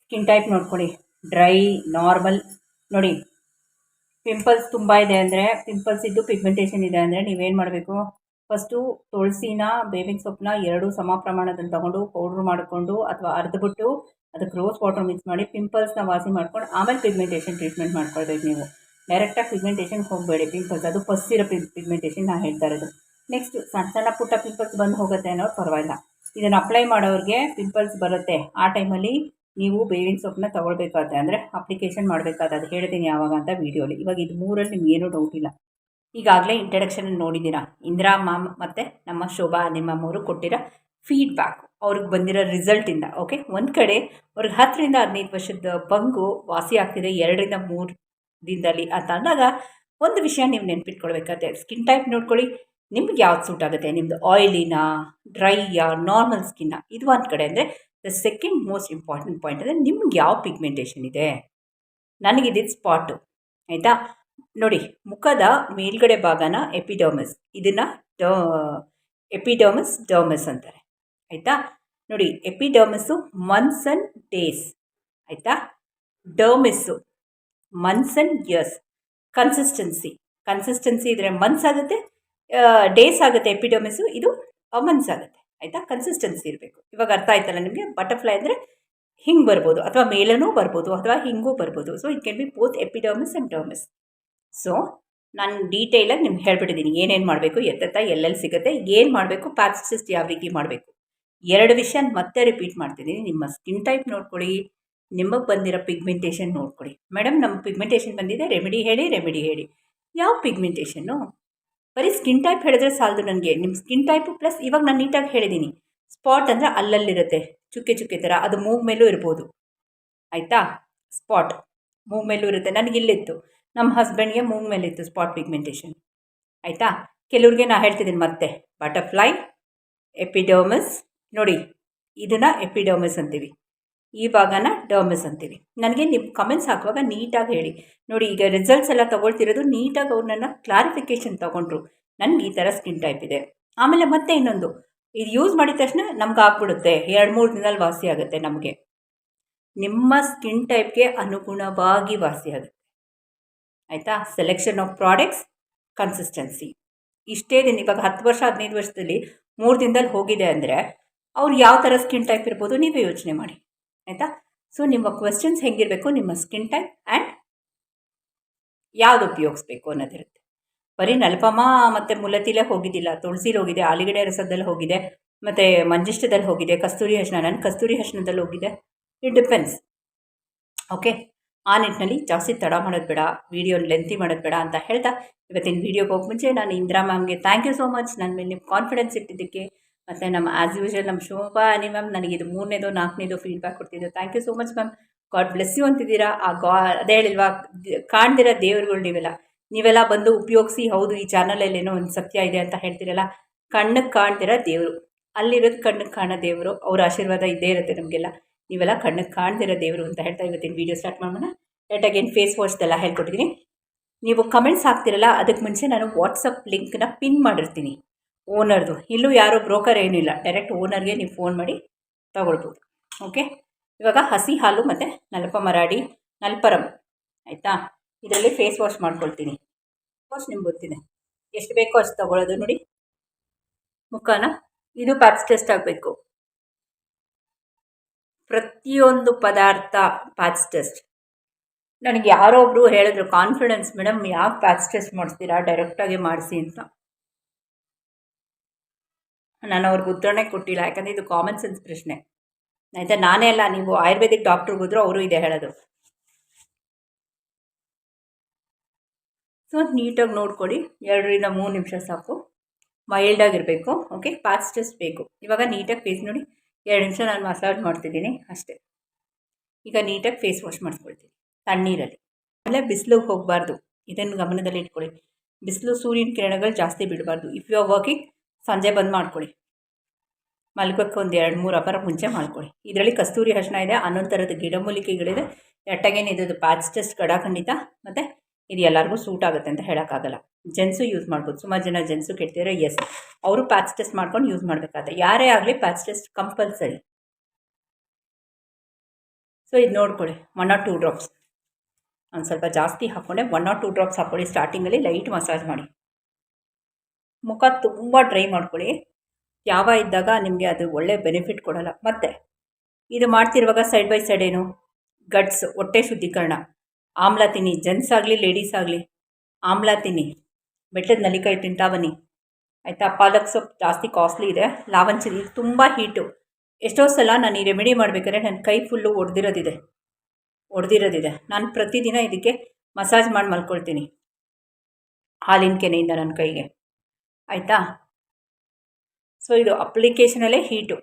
ಸ್ಕಿನ್ ಟೈಪ್ ನೋಡ್ಕೊಳ್ಳಿ. ಡ್ರೈ ನಾರ್ಮಲ್ ನೋಡಿ ಪಿಂಪಲ್ಸ್ ತುಂಬ ಇದೆ ಅಂದರೆ ಪಿಂಪಲ್ಸ್ ಇದ್ದು ಪಿಗ್ಮೆಂಟೇಷನ್ ಇದೆ ಅಂದರೆ ನೀವೇನು ಮಾಡಬೇಕು? ಫಸ್ಟು ತುಳಸಿನ ಬೇವಿನ ಸೊಪ್ಪನ್ನ ಎರಡು ಸಮ ಪ್ರಮಾಣದಲ್ಲಿ ತಗೊಂಡು ಪೌಡ್ರ್ ಮಾಡಿಕೊಂಡು ಅಥವಾ ಅರ್ದ್ಬಿಟ್ಟು ಅದಕ್ಕೆ ರೋಸ್ ವಾಟರ್ ಮಿಕ್ಸ್ ಮಾಡಿ ಪಿಂಪಲ್ಸ್ನ ವಾಸಿ ಮಾಡ್ಕೊಂಡು ಆಮೇಲೆ ಪಿಗ್ಮೆಂಟೇಷನ್ ಟ್ರೀಟ್ಮೆಂಟ್ ಮಾಡ್ಕೊಳ್ಬೇಕು ನೀವು. ಡೈರೆಕ್ಟಾಗಿ ಪಿಗ್ಮೆಂಟೇಷನ್ ಹೋಗಬೇಡಿ ಪಿಂಪಲ್ಸ್ ಅದು ಫಸ್ಟ್ ಇರೋ ಪಿಗ್ಮೆಂಟೇಷನ್ ನಾನು ಹೇಳ್ತಾ ಇರೋದು. ನೆಕ್ಸ್ಟ್ ಸಣ್ಣ ಸಣ್ಣ ಪುಟ್ಟ ಪಿಂಪಲ್ಸ್ ಬಂದು ಹೋಗುತ್ತೆ ಅನ್ನೋದು ಪರವಾಗಿಲ್ಲ. ಇದನ್ನು ಅಪ್ಲೈ ಮಾಡೋರಿಗೆ ಪಿಂಪಲ್ಸ್ ಬರುತ್ತೆ. ಆ ಟೈಮಲ್ಲಿ ನೀವು ಬೇವಿನ ಸೊಪ್ಪನ್ನ ತೊಗೊಳ್ಬೇಕಾದ್ರೆ ಅಂದರೆ ಅಪ್ಲಿಕೇಶನ್ ಮಾಡಬೇಕಾದ ಅದು ಹೇಳ್ತೀನಿ ಯಾವಾಗ ಅಂತ ವೀಡಿಯೋಲಿ ಇವಾಗ ಇದು ಮೂರಲ್ಲಿ ನಿಮ್ಗೇನೂ ಡೌಟ್ ಇಲ್ಲ. ಈಗಾಗಲೇ ಇಂಟ್ರಡಕ್ಷನ್ ನೋಡಿದ್ದೀರಾ? ಇಂದಿರಾ ಮ್ಯಾಮ್ ಮತ್ತು ನಮ್ಮ ಶೋಭಾ, ನಿಮ್ಮ ಮೂರು ಕೊಟ್ಟಿರೋ ಫೀಡ್ಬ್ಯಾಕ್ ಅವ್ರಿಗೆ ಬಂದಿರೋ ರಿಸಲ್ಟಿಂದ ಓಕೆ ಒಂದು ಕಡೆ ಅವ್ರಿಗೆ ಹತ್ತರಿಂದ ಹದಿನೈದು ವರ್ಷದ ಬಂಗು ವಾಸಿ ಆಗ್ತಿದೆ ಎರಡರಿಂದ ಮೂರು ದಿನದಲ್ಲಿ ಅಂತ ಅಂದಾಗ ಒಂದು ವಿಷಯ ನೀವು ನೆನ್ಪಿಟ್ಕೊಳ್ಬೇಕಾದ್ರೆ ಸ್ಕಿನ್ ಟೈಪ್ ನೋಡ್ಕೊಳ್ಳಿ. ನಿಮ್ಗೆ ಯಾವ್ದು ಸೂಟ್ ಆಗುತ್ತೆ? ನಿಮ್ಮದು ಆಯಿಲಿನ ಡ್ರೈಯ ನಾರ್ಮಲ್ ಸ್ಕಿನ್ನ ಇದು ಒಂದು ಕಡೆ ಅಂದರೆ the second most important point ಅಂದರೆ ನಿಮ್ಗೆ ಯಾವ ಪಿಗ್ಮೆಂಟೇಷನ್ ಇದೆ? ನನಗಿದ್ದು ಸ್ಪಾಟು ಆಯಿತಾ? ನೋಡಿ, ಮುಖದ ಮೇಲ್ಗಡೆ ಭಾಗನ ಎಪಿಡರ್ಮಸ್ ಇದನ್ನು ಡ ಎಪಿಡರ್ಮಸ್ ಡರ್ಮಸ್ ಅಂತಾರೆ. ಆಯಿತಾ? ನೋಡಿ ಎಪಿಡರ್ಮಸ್ಸು ಮನ್ಸ್ ಆ್ಯಂಡ್ ಡೇಸ್ ಆಯಿತಾ? Dermis months and years consistency consistency ಇದ್ದರೆ ಮಂತ್ಸ್ ಆಗುತ್ತೆ ಡೇಸ್ ಆಗುತ್ತೆ ಎಪಿಡರ್ಮಿಸ್ಸು ಇದು ಮಂತ್ಸ್ ಆಗುತ್ತೆ. ಆಯಿತಾ? ಕನ್ಸಿಸ್ಟೆನ್ಸಿ ಇರಬೇಕು. ಇವಾಗ ಅರ್ಥ ಆಯ್ತಲ್ಲ ನಿಮಗೆ? ಬಟರ್ಫ್ಲೈ ಅಂದರೆ ಹಿಂಗೆ ಬರ್ಬೋದು, ಅಥವಾ ಮೇಲನೂ ಬರ್ಬೋದು, ಅಥವಾ ಹಿಂಗೂ ಬರ್ಬೋದು. So it can be both epidermis and dermis so ನಾನು ಡೀಟೇಲಾಗಿ ನಿಮ್ಗೆ ಹೇಳ್ಬಿಟ್ಟಿದ್ದೀನಿ ಏನೇನು ಮಾಡಬೇಕು, ಎತ್ತೆತ್ತ, ಎಲ್ಲೆಲ್ಲಿ ಸಿಗುತ್ತೆ, ಏನು ಮಾಡಬೇಕು ಪ್ಯಾಚ್ ಯಾವ ರೀತಿ ಮಾಡಬೇಕು. ಎರಡು ವಿಷಯ ಮತ್ತೆ ರಿಪೀಟ್ ಮಾಡ್ತಿದ್ದೀನಿ ನಿಮ್ಮ ಸ್ಕಿನ್ ಟೈಪ್ ನೋಡ್ಕೊಳ್ಳಿ, ನಿಮಗೆ ಬಂದಿರೋ ಪಿಗ್ಮೆಂಟೇಷನ್ ನೋಡ್ಕೊಳ್ಳಿ. ಮೇಡಮ್ ನಮ್ಮ ಪಿಗ್ಮೆಂಟೇಷನ್ ಬಂದಿದೆ ರೆಮಿಡಿ ಹೇಳಿ ರೆಮಿಡಿ ಹೇಳಿ. ಯಾವ ಪಿಗ್ಮೆಂಟೇಷನ್ನು ಬರೀ ಸ್ಕಿನ್ ಟೈಪ್ ಹೇಳಿದ್ರೆ ಸಾಲದು ನನಗೆ. ನಿಮ್ಮ ಸ್ಕಿನ್ ಟೈಪು ಪ್ಲಸ್ ಇವಾಗ ನಾನು ನೀಟಾಗಿ ಹೇಳಿದ್ದೀನಿ ಸ್ಪಾಟ್ ಅಂದರೆ ಅಲ್ಲಲ್ಲಿರುತ್ತೆ. ಚುಕ್ಕೆ ಚುಕ್ಕೆ ಥರ ಅದು ಮೂವ್ ಮೇಲೂ ಇರ್ಬೋದು. ಆಯಿತಾ? ಸ್ಪಾಟ್ ಮೂವ್ ಮೇಲೂ ಇರುತ್ತೆ. ನನಗೆ ಇಲ್ಲಿತ್ತು. ನಮ್ಮ ಹಸ್ಬೆಂಡ್ಗೆ ಮೂಗ್ ಮೇಲಿತ್ತು ಸ್ಪಾಟ್ ಪಿಗ್ಮೆಂಟೇಷನ್ ಆಯಿತಾ? ಕೆಲವ್ರಿಗೆ ನಾನು ಹೇಳ್ತಿದ್ದೀನಿ ಮತ್ತೆ. ಬಟರ್ಫ್ಲೈ ಎಪಿಡೋಮಸ್ ನೋಡಿ, ಇದನ್ನು ಎಪಿಡೋಮಸ್ ಅಂತೀವಿ. ಈ ಭಾಗನ ಡರ್ಮಸ್ ಅಂತೀವಿ ನನಗೆ ನಿಮ್ಮ ಕಮೆಂಟ್ಸ್ ಹಾಕುವಾಗ ನೀಟಾಗಿ ಹೇಳಿ. ನೋಡಿ, ಈಗ ರಿಸಲ್ಟ್ಸ್ ಎಲ್ಲ ತೊಗೊಳ್ತಿರೋದು ನೀಟಾಗಿ ಅವ್ರನ್ನ ಕ್ಲಾರಿಫಿಕೇಷನ್ ತೊಗೊಂಡ್ರು. ನನಗೆ ಈ ಥರ ಸ್ಕಿನ್ ಟೈಪ್ ಇದೆ. ಆಮೇಲೆ ಮತ್ತೆ ಇನ್ನೊಂದು. ಇದು ಯೂಸ್ ಮಾಡಿದ ತಕ್ಷಣ ನಮ್ಗೆ ಆಗ್ಬಿಡುತ್ತೆ. ಎರಡು, ಮೂರು ದಿನದಲ್ಲಿ ವಾಸಿ ಆಗುತ್ತೆ ನಮಗೆ. ನಿಮ್ಮ ಸ್ಕಿನ್ ಟೈಪ್ಗೆ ಅನುಗುಣವಾಗಿ ವಾಸಿ ಆಗುತ್ತೆ. ಆಯಿತಾ? ಸೆಲೆಕ್ಷನ್ ಆಫ್ ಪ್ರಾಡಕ್ಟ್ಸ್ ಕನ್ಸಿಸ್ಟೆನ್ಸಿ ಇಷ್ಟೇ ದಿನ, ಇವಾಗ ಹತ್ತು ವರ್ಷ, ಹದಿನೈದು ವರ್ಷದಲ್ಲಿ ಮೂರು ದಿನದಲ್ಲಿ ಹೋಗಿದೆ ಅಂದರೆ ಅವ್ರು ಯಾವ ಥರ ಸ್ಕಿನ್ ಟೈಪ್ ಇರ್ಬೋದು ನೀವೇ ಯೋಚನೆ ಮಾಡಿ. ಆಯಿತಾ? ಸೊ ನಿಮ್ಮ ಕ್ವೆಶನ್ಸ್ ಹೆಂಗಿರಬೇಕು, ನಿಮ್ಮ ಸ್ಕಿನ್ ಟೈಪ್ ಆ್ಯಂಡ್ ಯಾವುದು ಉಪಯೋಗಿಸ್ಬೇಕು ಅನ್ನೋದಿರುತ್ತೆ. ಬರೀ ನಲ್ಪಮ್ಮ ಮತ್ತು ಮುಲತಿಲೇ ಹೋಗಿದ್ದಿಲ್ಲ. ತುಳಸಿಲಿ ಹೋಗಿದೆ ಆಲಿಗಡೆ ರಸದಲ್ಲಿ ಹೋಗಿದೆ, ಮತ್ತು ಮಂಜಿಷ್ಟದಲ್ಲಿ ಹೋಗಿದೆ, ಕಸ್ತೂರಿ ಹರ್ಷಣ. ನಾನು ಕಸ್ತೂರಿ ಹರ್ಷಣದಲ್ಲಿ ಹೋಗಿದೆ ಇಟ್ ಡಿಪೆಂಡ್ಸ್ ಓಕೆ ಆ ನಿಟ್ಟಿನಲ್ಲಿ ಜಾಸ್ತಿ ತಡ ಮಾಡೋದು ಬೇಡ ವೀಡಿಯೋ ಲೆಂತಿ ಮಾಡೋದು ಬೇಡ ಅಂತ ಹೇಳ್ತಾ, ಇವತ್ತಿನ ವೀಡಿಯೋಗೆ ಹೋಗಿ ಮುಂಚೆ ನಾನು ಇಂದಿರಾ ಮ್ಯಾಮ್ಗೆ ಥ್ಯಾಂಕ್ ಯು ಸೋ ಮಚ್ ನನ್ನ ಮೇಲೆ ಕಾನ್ಫಿಡೆನ್ಸ್ ಇಟ್ಟಿದ್ದಕ್ಕೆ ಮತ್ತು ನಮ್ಮ ಆ್ಯಸ್ ಯೂಶಲ್ ನಮ್ಮ ಶೋಭಾ ಅನಿ ಮ್ಯಾಮ್ ನನಗೆ ಇದು ಮೂರನೇದು, ನಾಲ್ಕನೇದು feedback ಕೊಡ್ತಿದ್ದು thank you so much ma'am God bless you ಅಂತಿದ್ದೀರಾ? ಆ ಗಾ, ಅದೇ ಹೇಳಿಲ್ವಾ? ಕಾಣ್ದಿರೋ ದೇವ್ರುಗಳು ನೀವೆಲ್ಲ. ನೀವೆಲ್ಲ ಬಂದು ಉಪಯೋಗಿಸಿ, ಹೌದು ಈ ಚಾನಲಲ್ಲಿ ಏನೋ ಒಂದು ಸತ್ಯ ಇದೆ ಅಂತ ಹೇಳ್ತೀರಲ್ಲ. ಕಣ್ಣಿಗೆ ಕಾಣ್ತಿರೋ ದೇವರು. ಅಲ್ಲಿರೋದು ಕಣ್ಣಿಗೆ ಕಾಣೋ ದೇವರು. ಅವ್ರ ಆಶೀರ್ವಾದ ಇದ್ದೇ ಇರುತ್ತೆ ನಮಗೆಲ್ಲ. ನೀವೆಲ್ಲ ಕಣ್ಣಿಗೆ ಕಾಣ್ದಿರೋ ದೇವರು ಅಂತ ಹೇಳ್ತಾ ಇವತ್ತಿನ ವೀಡಿಯೋ ಸ್ಟಾರ್ಟ್ ಮಾಡೋಣ. ಲೆಟ್ ಅಗೇನ್ ಫೇಸ್ ವಾಶ್ದೆಲ್ಲ ಹೇಳ್ಕೊಟ್ಟಿದ್ದೀನಿ ನೀವು ಕಮೆಂಟ್ಸ್ ಹಾಕ್ತಿರಲ್ಲ ಅದಕ್ಕೆ ಮುಂಚೆ ನಾನು ವಾಟ್ಸಪ್ ಲಿಂಕ್ನ ಪಿನ್ ಮಾಡಿರ್ತೀನಿ. ಓನರ್ದು. ಇಲ್ಲೂ ಯಾರು ಬ್ರೋಕರ್ ಏನಿಲ್ಲ. ಡೈರೆಕ್ಟ್ ಓನರ್ಗೆ ನೀವು ಫೋನ್ ಮಾಡಿ ತಗೊಳ್ಬೋದು. ಓಕೆ ಇವಾಗ ಹಸಿ ಹಾಲು ಮತ್ತು ನಲ್ಪ ಮರಾಡಿ ನಲ್ಪರಂ. ಆಯಿತಾ? ಇದರಲ್ಲಿ ಫೇಸ್ ವಾಶ್ ಮಾಡ್ಕೊಳ್ತೀನಿ. ವಾಶ್ ನಿಮ್ಗೆ ಗೊತ್ತಿದೆ. ಎಷ್ಟು ಬೇಕೋ ಅಷ್ಟು ತಗೊಳ್ಳೋದು ನೋಡಿ. ಮುಖನ ಇದು ಪ್ಯಾಚ್ ಟೆಸ್ಟ್ ಆಗಬೇಕು. ಪ್ರತಿಯೊಂದು ಪದಾರ್ಥ ಪ್ಯಾಚ್ ಟೆಸ್ಟ್ ನನಗೆ ಯಾರೋ ಹೇಳಿದ್ರು ಕಾನ್ಫಿಡೆನ್ಸ್ ಮೇಡಮ್ ಯಾವ ಪ್ಯಾಚ್ ಟೆಸ್ಟ್ ಮಾಡಿಸ್ತೀರಾ ಡೈರೆಕ್ಟಾಗಿ ಮಾಡಿಸಿ ಅಂತ. ನಾನು ಅವ್ರಿಗೆ ಉತ್ತರನೇ ಕೊಟ್ಟಿಲ್ಲ, ಯಾಕಂದರೆ ಇದು ಕಾಮನ್ ಸೆನ್ಸ್ ಪ್ರಶ್ನೆ. ಆಯಿತಾ? ನಾನೇ ಅಲ್ಲ, ನೀವು ಆಯುರ್ವೇದಿಕ್ ಡಾಕ್ಟ್ರಿಗೆ ಹೋದ್ರು ಅವರು ಇದೆ ಹೇಳೋದು. ಸೊ ನೀಟಾಗಿ ನೋಡ್ಕೊಳ್ಳಿ. ಎರಡರಿಂದ ಮೂರು ನಿಮಿಷ ಸಾಕು. ಮೈಲ್ಡಾಗಿರಬೇಕು ಓಕೆ ಫಾಸ್ಟೆಸ್ಟ್ ಟೆಸ್ಟ್ ಬೇಕು. ಇವಾಗ ನೀಟಾಗಿ ಫೇಸ್ ನೋಡಿ, ಎರಡು ನಿಮಿಷ ನಾನು ಮಸಾಜ್ ಮಾಡ್ತಿದ್ದೀನಿ, ಅಷ್ಟೇ. ಈಗ ನೀಟಾಗಿ ಫೇಸ್ ವಾಶ್ ಮಾಡಿಸ್ಕೊಳ್ತೀನಿ ತಣ್ಣೀರಲ್ಲಿ. ಆಮೇಲೆ ಬಿಸಿಲಿಗೆ ಹೋಗಬಾರ್ದು. ಇದನ್ನು ಗಮನದಲ್ಲಿ ಇಟ್ಕೊಳ್ಳಿ ಬಿಸಿಲು ಸೂರ್ಯನ ಕಿರಣಗಳು ಜಾಸ್ತಿ ಬಿಡಬಾರ್ದು. ಇಫ್ ಯು ಆರ್ ವರ್ಕಿಂಗ್ ಸಂಜೆ ಬಂದು ಮಾಡ್ಕೊಳ್ಳಿ ಮಲ್ಗೋಕ್ಕೆ ಒಂದು ಎರಡು ಮೂರು ಅಪರ ಮುಂಚೆ ಮಾಡ್ಕೊಳ್ಳಿ ಇದರಲ್ಲಿ ಕಸ್ತೂರಿ ಅರ್ಶಿನ ಇದೆ, ಹನ್ನೊಂದು ಥರದ ಗಿಡಮೂಲಿಕೆಗಳಿದೆ ಎಟ್ಟಗೇನು ಇದು ಪ್ಯಾಚ್ ಟೆಸ್ಟ್ ಖಂಡಿತ, ಮತ್ತು ಇದು ಎಲ್ಲರಿಗೂ ಸೂಟ್ ಆಗುತ್ತೆ ಅಂತ ಹೇಳೋಕ್ಕಾಗಲ್ಲ. ಜೆನ್ಸು ಯೂಸ್ ಮಾಡ್ಬೋದು. ಸುಮಾರು ಜನ ಜೆನ್ಸು ಕೆಡ್ತಿದ್ರೆ ಎಸ್ ಅವರು ಪ್ಯಾಚ್ ಟೆಸ್ಟ್ ಮಾಡ್ಕೊಂಡು ಯೂಸ್ ಮಾಡಬೇಕಾಗುತ್ತೆ ಯಾರೇ ಆಗಲಿ ಪ್ಯಾಚ್ ಟೆಸ್ಟ್ ಕಂಪಲ್ಸರಿ ಸೊ ಇದು ನೋಡ್ಕೊಳ್ಳಿ ಒನ್ ಆರ್ ಟೂ ಡ್ರಾಪ್ಸ್ ಒಂದು ಸ್ವಲ್ಪ ಜಾಸ್ತಿ ಹಾಕ್ಕೊಂಡೆ ಒನ್ ಆರ್ ಟೂ ಡ್ರಾಪ್ಸ್ ಹಾಕ್ಕೊಳ್ಳಿ ಸ್ಟಾರ್ಟಿಂಗಲ್ಲಿ ಲೈಟ್ ಮಸಾಜ್ ಮಾಡಿ. ಮುಖ ತುಂಬ ಡ್ರೈ ಮಾಡ್ಕೊಳ್ಳಿ. ಯಾವ ಇದ್ದಾಗ ನಿಮಗೆ ಅದು ಒಳ್ಳೆ ಬೆನಿಫಿಟ್ ಕೊಡೋಲ್ಲ. ಮತ್ತು ಇದು ಮಾಡ್ತಿರುವಾಗ ಸೈಡ್ ಬೈ ಸೈಡ್ ಏನು? ಗಟ್ಸ್ ಹೊಟ್ಟೆ ಶುದ್ಧೀಕರಣ. ಆಮ್ಲ ತಿನ್ನಿ. ಜೆಂಟ್ಸ್ ಆಗಲಿ ಲೇಡೀಸ್ ಆಗಲಿ, ಆಮ್ಲ ತಿನ್ನಿ. ಬೆಟ್ಟದ ನಲಿಕಾಯಿ ತಿಂತಾ ಬನ್ನಿ. ಆಯಿತಾ? ಪಾಲಕ್ ಸೊಪ್ಪು ಜಾಸ್ತಿ ಕಾಸ್ಟ್ಲಿ ಇದೆ. ಲಾವಂಚಿ ತುಂಬ ಹೀಟು ಎಷ್ಟೋ ಸಲ ನಾನು ಈ ರೆಮಿಡಿ ಮಾಡಬೇಕಾದ್ರೆ ನನ್ನ ಕೈ ಫುಲ್ಲು ಒಡೆದಿರೋದಿದೆ. ಒಡೆದಿರೋದಿದೆ. ನಾನು ಪ್ರತಿದಿನ ಇದಕ್ಕೆ ಮಸಾಜ್ ಮಾಡಿ ಮಲ್ಕೊಳ್ತೀನಿ. ಹಾಲಿನ ಕೆನೆಯಿಂದ ನನ್ನ ಕೈಗೆ. ಆಯಿತಾ? ಸೊ ಇದು ಅಪ್ಲಿಕೇಶನಲ್ಲೇ ಹೀಟು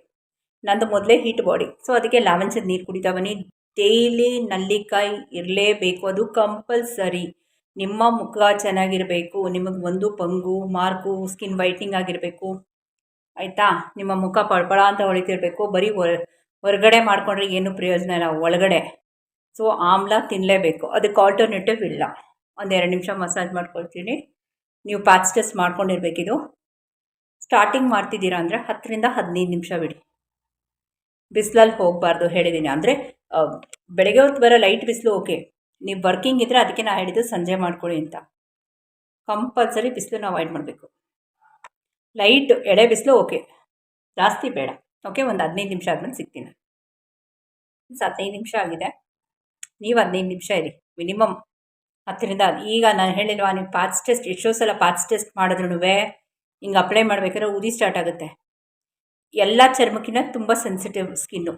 ನಂದು ಮೊದಲೇ ಹೀಟ್ ಬಾಡಿ ಸೊ ಅದಕ್ಕೆ ಲಾವಂಚದ ನೀರು ಕುಡಿತಾ ಬನ್ನಿ. ಡೈಲಿ ನಲ್ಲಿಕಾಯಿ ಇರಲೇಬೇಕು. ಅದು ಕಂಪಲ್ಸರಿ ನಿಮ್ಮ ಮುಖ ಚೆನ್ನಾಗಿರಬೇಕು. ನಿಮಗೆ ಒಂದು ಪಂಗು, ಮಾರ್ಕು ಸ್ಕಿನ್ ವೈಟ್ನಿಂಗ್ ಆಗಿರಬೇಕು. ಆಯಿತಾ? ನಿಮ್ಮ ಮುಖ ಪಳಪಳ ಅಂತ ಹೊಳಿತಿರಬೇಕು. ಬರೀ ಹೊರಗಡೆ ಮಾಡಿಕೊಂಡ್ರೆ ಏನು ಪ್ರಯೋಜನ ಇಲ್ಲ. ಒಳಗಡೆ. ಸೊ ಆಮ್ಲ ತಿನ್ನಲೇಬೇಕು ಅದಕ್ಕೆ ಆಲ್ಟರ್ನೇಟಿವ್ ಇಲ್ಲ. ಒಂದೆರಡು ನಿಮಿಷ ಮಸಾಜ್ ಮಾಡ್ಕೊಳ್ತೀನಿ. ನೀವು ಪ್ಯಾಚ್ ಟೆಸ್ಟ್ ಮಾಡ್ಕೊಂಡಿರ್ಬೇಕಿದು. ಸ್ಟಾರ್ಟಿಂಗ್ ಮಾಡ್ತಿದ್ದೀರಾ ಅಂದರೆ ಹತ್ತರಿಂದ ಹದಿನೈದು ನಿಮಿಷ ಬಿಡಿ. ಬಿಸಿಲಲ್ಲಿ ಹೋಗಬಾರ್ದು ಹೇಳಿದ್ದೀನಿ ಅಂದರೆ ಬೆಳಗ್ಗೆ ಹೊತ್ತು ಬರೋ ಲೈಟ್ ಬಿಸಿಲು ಓಕೆ ನೀವು ವರ್ಕಿಂಗ್ ಇದ್ದರೆ ಅದಕ್ಕೆ ನಾನು ಹೇಳಿದ್ದು ಸಂಜೆ ಮಾಡ್ಕೊಳ್ಳಿ ಅಂತ. ಕಂಪಲ್ಸರಿ ಬಿಸಿಲನ್ನ ಅವಾಯ್ಡ್ ಮಾಡಬೇಕು. ಲೈಟ್ ಎಳೆ ಬಿಸಿಲು ಓಕೆ ಜಾಸ್ತಿ ಬೇಡ. ಓಕೆ ಒಂದು ಹದಿನೈದು ನಿಮಿಷ ಆದ್ಮೇಲೆ ಸಿಗ್ತೀನಿ. ಹದಿನೈದು ನಿಮಿಷ ಆಗಿದೆ. ನೀವು ಹದಿನೈದು ನಿಮಿಷ ಇರಿ. ಮಿನಿಮಮ್ ಹತ್ತರಿಂದ ಈಗ ನಾನು ಹೇಳಿಲ್ವಾ ನೀವು ಪಾಚ್ ಟೆಸ್ಟ್ ಎಷ್ಟೋ ಸಲ ಪಾಚ್ ಟೆಸ್ಟ್ ಮಾಡಿದ್ರು ಹಿಂಗೆ ಅಪ್ಲೈ ಮಾಡಬೇಕಾದ್ರೆ ಉರಿ ಸ್ಟಾರ್ಟ್ ಆಗುತ್ತೆ. ಎಲ್ಲ ಚರ್ಮಕ್ಕಿಂತ ತುಂಬ ಸೆನ್ಸಿಟಿವ್ ಸ್ಕಿನ್ನು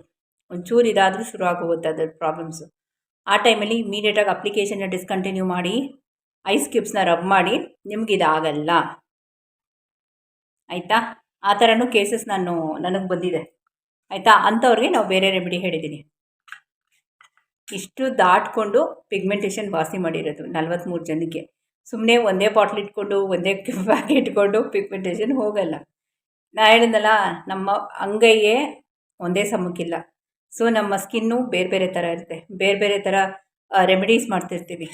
ಒಂಚೂರು ಇದಾದರೂ ಶುರು ಆಗೋಗುತ್ತೆ ಅದ್ರ ಪ್ರಾಬ್ಲಮ್ಸು ಆ ಟೈಮಲ್ಲಿ ಇಮಿಡಿಯೇಟಾಗಿ ಅಪ್ಲಿಕೇಶನ್ನ ಡಿಸ್ಕಂಟಿನ್ಯೂ ಮಾಡಿ ಐಸ್ ಕ್ಯೂಬ್ಸ್ನ ರಬ್ ಮಾಡಿ, ನಿಮ್ಗೆ ಇದಾಗಲ್ಲ. ಆಯಿತಾ? ಆ ಥರನೂ ಕೇಸಸ್ ನಾನು ನನಗೆ ಬಂದಿದೆ. ಆಯಿತಾ? ಅಂಥವ್ರಿಗೆ ನಾವು ಬೇರೆ ರೆಮಿಡಿ ಹೇಳಿದ್ದೀನಿ ಇಷ್ಟು ದಾಟ್ಕೊಂಡು ಪಿಗ್ಮೆಂಟೇಷನ್ ವಾಸಿ ಮಾಡಿರೋದು ನಲ್ವತ್ತ್ಮೂರು ಜನಕ್ಕೆ. ಸುಮ್ಮನೆ ಒಂದೇ ಬಾಟ್ಲ್ ಇಟ್ಕೊಂಡು, ಒಂದೇ ಬ್ಯಾಗ್ ಇಟ್ಕೊಂಡು ಪಿಗ್ಮೆಂಟೇಷನ್ ಹೋಗಲ್ಲ. ನಾ ಹೇಳಿದ್ನಲ್ಲ, ನಮ್ಮ ಅಂಗೈಯೇ ಒಂದೇ ಸಮಕ್ಕಿಲ್ಲ. ಸೊ ನಮ್ಮ ಸ್ಕಿನ್ನು ಬೇರೆ ಬೇರೆ ಥರ ಇರುತ್ತೆ. ಬೇರೆ ಬೇರೆ ಥರ ರೆಮಿಡೀಸ್ ಮಾಡ್ತಿರ್ತೀವಿ.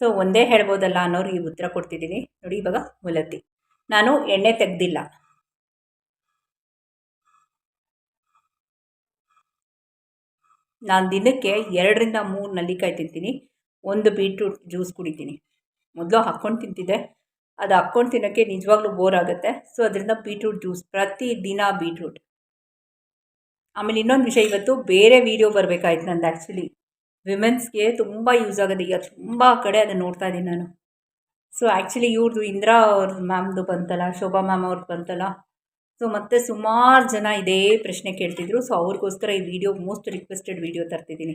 ಸೊ ಒಂದೇ ಹೇಳ್ಬೋದಲ್ಲ ಅನ್ನೋರಿಗೆ ಉತ್ತರ ಕೊಡ್ತಿದ್ದೀನಿ. ನೋಡಿ, ಇವಾಗ ಮುಲತಿ ನಾನು ಎಣ್ಣೆ ತೆಗೆದಿಲ್ಲ. ನಾನು ದಿನಕ್ಕೆ ಎರಡರಿಂದ ಮೂರು ನಲ್ಲಿಕಾಯಿ ತಿಂತೀನಿ, ಒಂದು ಬೀಟ್ರೂಟ್ ಜ್ಯೂಸ್ ಕುಡಿತೀನಿ. ಮೊದಲು ಹಾಕ್ಕೊಂಡು ತಿಂತಿದ್ದೆ. ಅದು ಹಾಕ್ಕೊಂಡು ತಿನ್ನೋಕ್ಕೆ ನಿಜವಾಗ್ಲೂ ಬೋರ್ ಆಗುತ್ತೆ. ಸೊ ಅದರಿಂದ ಬೀಟ್ರೂಟ್ ಜ್ಯೂಸ್, ಪ್ರತಿ ದಿನ ಬೀಟ್ರೂಟ್. ಆಮೇಲೆ ಇನ್ನೊಂದು ವಿಷಯ, ಇವತ್ತು ಬೇರೆ ವೀಡಿಯೋ ಬರಬೇಕಾಯ್ತು ನಂದು ಆ್ಯಕ್ಚುಲಿ ವಿಮೆನ್ಸ್ಗೆ ತುಂಬ ಯೂಸ್ ಆಗೋದು, ಈಗ ತುಂಬ ಕಡೆ ಅದನ್ನು ನೋಡ್ತಾ ಇದ್ದೀನಿ ನಾನು. ಸೊ ಆ್ಯಕ್ಚುಲಿ ಇವ್ರದ್ದು ಇಂದಿರಾ ಅವ್ರ ಮ್ಯಾಮ್ದು ಬಂತಲ್ಲ, ಶೋಭಾ ಮ್ಯಾಮ್ ಅವ್ರದ್ದು ಬಂತಲ್ಲ. ಸೊ, ಮತ್ತೆ ಸುಮಾರು ಜನ ಇದೇ ಪ್ರಶ್ನೆ ಕೇಳ್ತಿದ್ರು. ಸೊ, ಅವ್ರಿಗೋಸ್ಕರ ಈ ವಿಡಿಯೋ ಮೋಸ್ಟ್ ರಿಕ್ವೆಸ್ಟೆಡ್ ವಿಡಿಯೋ ತರ್ತಿದ್ದೀನಿ.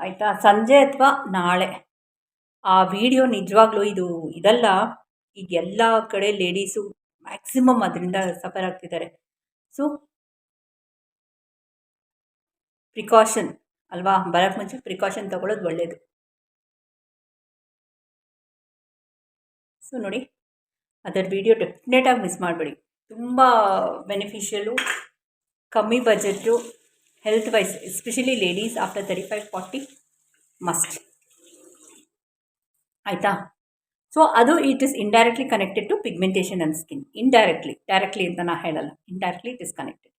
ಆಯಿತಾ? ಸಂಜೆ ಅಥವಾ ನಾಳೆ. ಆ ವಿಡಿಯೋ ನಿಜವಾಗ್ಲೂ ಇದು ಇದಲ್ಲ. ಈಗ ಎಲ್ಲ ಕಡೆ ಲೇಡೀಸು ಮ್ಯಾಕ್ಸಿಮಮ್ ಅದರಿಂದ ಸಫರ್ ಆಗ್ತಿದ್ದಾರೆ. ಸೊ, ಪ್ರಿಕಾಷನ್ ಅಲ್ವಾ? ಬರೋಕ್ಕೆ ಮುಂಚೆ ಪ್ರಿಕಾಷನ್ ತಗೊಳ್ಳೋದು ಒಳ್ಳೆಯದು ಸೊ, ನೋಡಿ. ಅದರ ವಿಡಿಯೋ ಡೆಫಿನೆಟಾಗಿ ಮಿಸ್ ಮಾಡಬೇಡಿ. ತುಂಬ ಬೆನಿಫಿಷಿಯಲು ಕಮ್ಮಿ budget health wise especially ladies after thirty five forty must ಆಯಿತಾ? ಸೊ ಅದು it is indirectly connected to pigmentation and skin indirectly directly ಅಂತ ನಾನು ಹೇಳಲ್ಲ. ಇಂಡೈರೆಕ್ಟ್ಲಿ ಇಟ್ ಇಸ್ ಕನೆಕ್ಟೆಡ್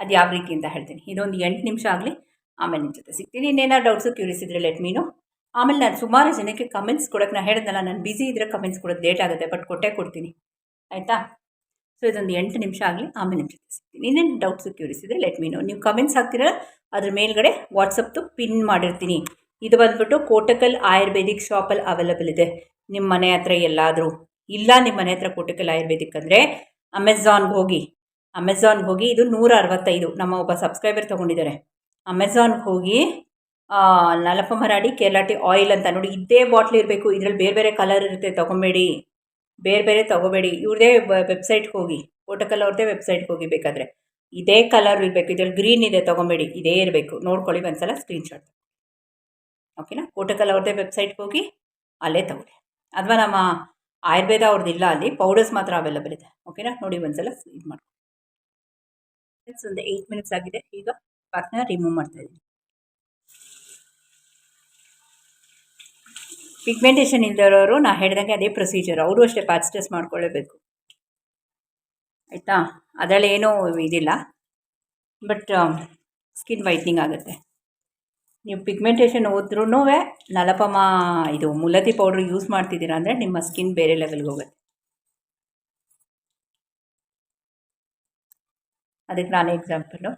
ಅದು ಯಾವ ರೀತಿ ಅಂತ ಹೇಳ್ತೀನಿ. ಇದೊಂದು ಎಂಟು ನಿಮಿಷ ಆಗಲಿ, ಆಮೇಲೆ ನಿಮ್ಮ ಜೊತೆ ಸಿಗ್ತೀನಿ. ಇನ್ನೇನಾರು ಡೌಟ್ಸು ಕ್ಯೂರಿಯಸ್ ಇದ್ದರೆ ಲೆಟ್ ಮೀನು ಆಮೇಲೆ ನಾನು ಸುಮಾರು ಜನಕ್ಕೆ ಕಮೆಂಟ್ಸ್ ಕೊಡೋಕ್ಕೆ ನಾನು ಹೇಳಿದ್ನಲ್ಲ, ನಾನು ಬ್ಯುಸಿ ಇದ್ದರೆ ಕಮೆಂಟ್ಸ್ ಕೊಡೋದು ಲೇಟ್ ಆಗುತ್ತೆ ಬಟ್ ಕೊಟ್ಟೇ ಕೊಡ್ತೀನಿ. ಆಯಿತಾ? ಸೊ ಇದೊಂದು ಎಂಟು ನಿಮಿಷ ಆಗಲಿ, ಆಮೇಲೆ ನಿಮ್ಮ ಜೊತೆ ಸಿಗ್ತೀನಿ ಇನ್ನೇನು ಡೌಟ್ಸು ಕ್ಯೂರಿಸ್ ಇದೆ ಲೆಟ್ ಮೀನು ನೀವು ಕಮೆಂಟ್ಸ್ ಹಾಕ್ತಿರ, ಅದ್ರ ಮೇಲ್ಗಡೆ ವಾಟ್ಸಪ್ದು ಪಿನ್ ಮಾಡಿರ್ತೀನಿ. ಇದು ಬಂದ್ಬಿಟ್ಟು ಕೋಟಕಲ್ ಆಯುರ್ವೇದಿಕ್ ಶಾಪಲ್ಲಿ ಅವೈಲಬಲ್ ಇದೆ. ನಿಮ್ಮ ಮನೆ ಹತ್ರ ಎಲ್ಲಾದರೂ, ಇಲ್ಲ ನಿಮ್ಮ ಮನೆ ಹತ್ರ ಕೋಟಕಲ್ ಆಯುರ್ವೇದಿಕ್ ಅಂದರೆ ಅಮೆಝಾನ್ಗೆ ಹೋಗಿ ಅಮೆಝಾನ್ಗೆ ಹೋಗಿ ಇದು ನೂರ ಅರವತ್ತೈದು ನಮ್ಮ ಒಬ್ಬ ಸಬ್ಸ್ಕ್ರೈಬರ್ ತೊಗೊಂಡಿದ್ದಾರೆ. ಅಮೆಝಾನ್ಗೆ ಹೋಗಿ ನಲಪ ಮರಾಡಿ ಕೇರಳಾಟಿ ಆಯಿಲ್ ಅಂತ ನೋಡಿ, ಇದೇ ಬಾಟ್ಲ್ ಇರಬೇಕು. ಇದರಲ್ಲಿ ಬೇರೆ ಬೇರೆ ಕಲರ್ ಇರುತ್ತೆ, ತೊಗೊಬೇಡಿ. ಬೇರೆ ಬೇರೆ ತೊಗೋಬೇಡಿ. ಇವ್ರದೇ ವೆಬ್ಸೈಟ್ಗೆ ಹೋಗಿ ಕೋಟಕಲ್ ಅವ್ರದ್ದೇ ವೆಬ್ಸೈಟ್ಗೆ ಹೋಗಿ ಬೇಕಾದರೆ. ಇದೇ ಕಲರ್ ಇರಬೇಕು, ಇದರಲ್ಲಿ ಗ್ರೀನ್ ಇದೆ ತೊಗೊಬೇಡಿ, ಇದೇ ಇರಬೇಕು. ನೋಡ್ಕೊಳ್ಳಿ ಒಂದ್ಸಲ ಸ್ಕ್ರೀನ್ಶಾಟ್ ಓಕೆನಾ ಕೋಟಕಲ್ ಅವ್ರದ್ದೇ ವೆಬ್ಸೈಟ್ಗೆ ಹೋಗಿ ಅಲ್ಲೇ ತಗೊಳ್ಳಿ ಅಥವಾ ನಮ್ಮ ಆಯುರ್ವೇದ ಅವ್ರದ್ದು ಇಲ್ಲ ಅಲ್ಲಿ ಪೌಡರ್ಸ್ ಮಾತ್ರ ಅವೈಲಬಲ್ ಇದೆ. ಓಕೆನಾ ನೋಡಿ ಒಂದ್ಸಲ ಇದು ಮಾಡಿ ಒಂದು ಏಯ್ಟ್ ಮಿನಿಟ್ಸ್ ಆಗಿದೆ. ಈಗ ಪಾಕ್ನ ರಿಮೂವ್ ಮಾಡ್ತಾ ಇದ್ದೀನಿ. ಪಿಗ್ಮೆಂಟೇಷನ್ ಇಲ್ದಿರೋರು ನಾ ಹೇಳಿದಂಗೆ ಅದೇ ಪ್ರೊಸೀಜರ್ ಅವರು ಅಷ್ಟೇ ಪ್ಯಾಚ್ ಟೆಸ್ಟ್ ಮಾಡ್ಕೊಳ್ಳೇಬೇಕು ಆಯಿತಾ? ಅದರಲ್ಲಿ ಏನೂ ಇದಿಲ್ಲ. ಬಟ್ ಸ್ಕಿನ್ ವೈಟ್ನಿಂಗ್ ಆಗುತ್ತೆ. ನೀವು ಪಿಗ್ಮೆಂಟೇಷನ್ ಹೋದ್ರೂ ನಲಪಮ, ಇದು ಮುಲತಿ ಪೌಡ್ರ್ ಯೂಸ್ ಮಾಡ್ತಿದ್ದೀರಾ ಅಂದರೆ ನಿಮ್ಮ ಸ್ಕಿನ್ ಬೇರೆ ಲೆವೆಲ್ಗೆ ಹೋಗುತ್ತೆ. ಅದಕ್ಕೆ ನಾನು ಎಕ್ಸಾಂಪಲು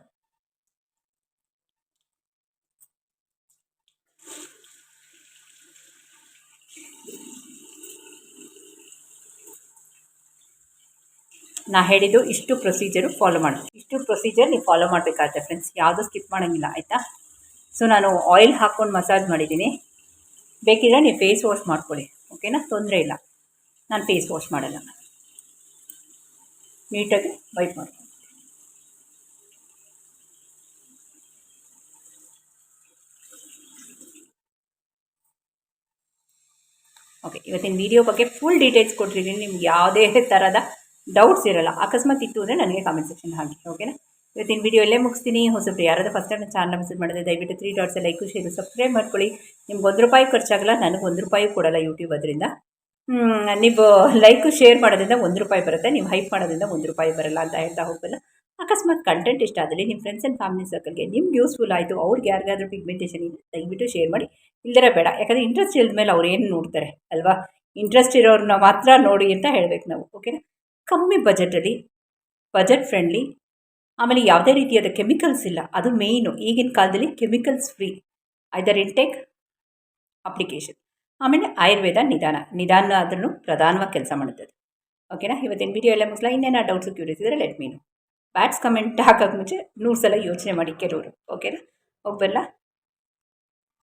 ನಾ ಹೇಳಿದ್ದು ಇಷ್ಟು ಪ್ರೊಸೀಜರು ಫಾಲೋ ಮಾಡಿ. ಇಷ್ಟು ಪ್ರೊಸೀಜರ್ ನೀವು ಫಾಲೋ ಮಾಡಬೇಕಾಗುತ್ತೆ ಫ್ರೆಂಡ್ಸ್ ಯಾವುದೂ ಸ್ಕಿಪ್ ಮಾಡೋಂಗಿಲ್ಲ, ಆಯಿತಾ? ಸೊ ನಾನು ಆಯಿಲ್ ಹಾಕ್ಕೊಂಡು ಮಸಾಜ್ ಮಾಡಿದ್ದೀನಿ. ಬೇಕಿದ್ರೆ ನೀವು ಫೇಸ್ ವಾಶ್ ಮಾಡ್ಕೊಳ್ಳಿ ಓಕೆನಾ ತೊಂದರೆ ಇಲ್ಲ. ನಾನು ಫೇಸ್ ವಾಶ್ ಮಾಡಲ್ಲ. ನೀಟಾಗಿ ವೈಪ್ ಮಾಡಿ ಓಕೆ ಇವತ್ತಿನ ವೀಡಿಯೋ ಬಗ್ಗೆ ಫುಲ್ ಡೀಟೇಲ್ಸ್ ಕೊಟ್ಟಿದ್ದೀನಿ. ನಿಮ್ಗೆ ಯಾವುದೇ ಥರದ ಡೌಟ್ಸ್ ಇರಲ್ಲ. ಅಕಸ್ಮಾತ್ ಇತ್ತು ಅಂದರೆ ನನಗೆ ಕಾಮೆಂಟ್ ಸೆಕ್ಷನ್ ಹಾಕಿ ಓಕೆನಾ ಇವತ್ತಿನ ವಿಡಿಯೋ ಎಲ್ಲೇ ಮುಗಿಸ್ತೀನಿ. ಹೊಸಬ್ರು ಯಾರಾದರೂ ಫಸ್ಟ್ ಟೈಮ್ ಚಾನಲ್ ವಿಸಿಟ್ ಮಾಡಿದ್ರೆ ದಯವಿಟ್ಟು three dots like share subscribe ಮಾಡ್ಕೊಳ್ಳಿ. ನಿಮ್ಗೆ ಒಂದು ರೂಪಾಯಿ ಖರ್ಚಾಗಲ್ಲ, ನನಗೆ ಒಂದು ರೂಪಾಯಿ ಕೊಡಲ್ಲ ಯೂಟ್ಯೂಬ್ ಅದರಿಂದ. ನೀವು ಲೈಕು ಶೇರ್ ಮಾಡೋದ್ರಿಂದ ಒಂದು ರೂಪಾಯಿ ಬರುತ್ತೆ. ನೀವು ಹೈಪ್ ಮಾಡೋದ್ರಿಂದ ಒಂದು ರೂಪಾಯಿ ಬರಲ್ಲ ಅಂತ ಹೇಳ್ತಾ ಹೋಗಲ್ಲ ಅಕಸ್ಮಾತ್ ಕಂಟೆಂಟ್ ಇಷ್ಟ ಆದಲ್ಲಿ ನಿಮ್ಮ ಫ್ರೆಂಡ್ಸ್ ಆ್ಯಂಡ್ ಫ್ಯಾಮಿಲಿ ಸರ್ಕಲ್ಗೆ ನಿಮ್ಗೆ ಯೂಸ್ಫುಲ್ ಆಯಿತು. ಅವ್ರಿಗೆ ಯಾರಿಗಾದ್ರೂ ಪಿಗ್ಮೆಂಟೇಷನ್ ಇದೆ ದಯವಿಟ್ಟು ಶೇರ್ ಮಾಡಿ. ಇಲ್ಲದೇ ಬೇಡ. ಯಾಕಂದರೆ ಇಂಟ್ರೆಸ್ಟ್ ಇಲ್ಲದ ಮೇಲೆ ಅವ್ರು ಏನು ನೋಡ್ತಾರೆ, ಅಲ್ವಾ? ಇಂಟ್ರೆಸ್ಟ್ ಇರೋರನ್ನ ಮಾತ್ರ ನೋಡಿ ಅಂತ ಹೇಳಬೇಕು ನಾವು ಓಕೆನಾ ಕಮ್ಮಿ ಬಜೆಟಲ್ಲಿ, ಬಜೆಟ್ ಫ್ರೆಂಡ್ಲಿ. ಆಮೇಲೆ ಯಾವುದೇ ರೀತಿಯಾದ ಕೆಮಿಕಲ್ಸ್ ಇಲ್ಲ. ಅದು ಮೇಯ್ನು. ಈಗಿನ ಕಾಲದಲ್ಲಿ chemicals free. Either intake application ಆಮೇಲೆ ಆಯುರ್ವೇದ ನಿಧಾನ. ನಿಧಾನ ಆದ್ರೂ ಪ್ರಧಾನವಾಗಿ ಕೆಲಸ ಮಾಡುತ್ತೆ ಓಕೆನಾ? ಇವತ್ತಿನ ವಿಡಿಯೋ ಎಲ್ಲ ಮುಗಿಸ್ಲಾ? ಇನ್ನೇನು ಡೌಟ್ಸು ಕ್ಯೂರಿಯಸ್ ಇದ್ದರೆ ಲೆಟ್ ಮೀನು ಬ್ಯಾಟ್ಸ್ ಕಮೆಂಟ್ ಹಾಕೋಕೆ ಮುಂಚೆ ನೂರು ಸಲ ಯೋಚನೆ ಮಾಡಿ ಕೆಲವರು ಓಕೆನಾ? ಹೋಗ್ಬಲ್ಲ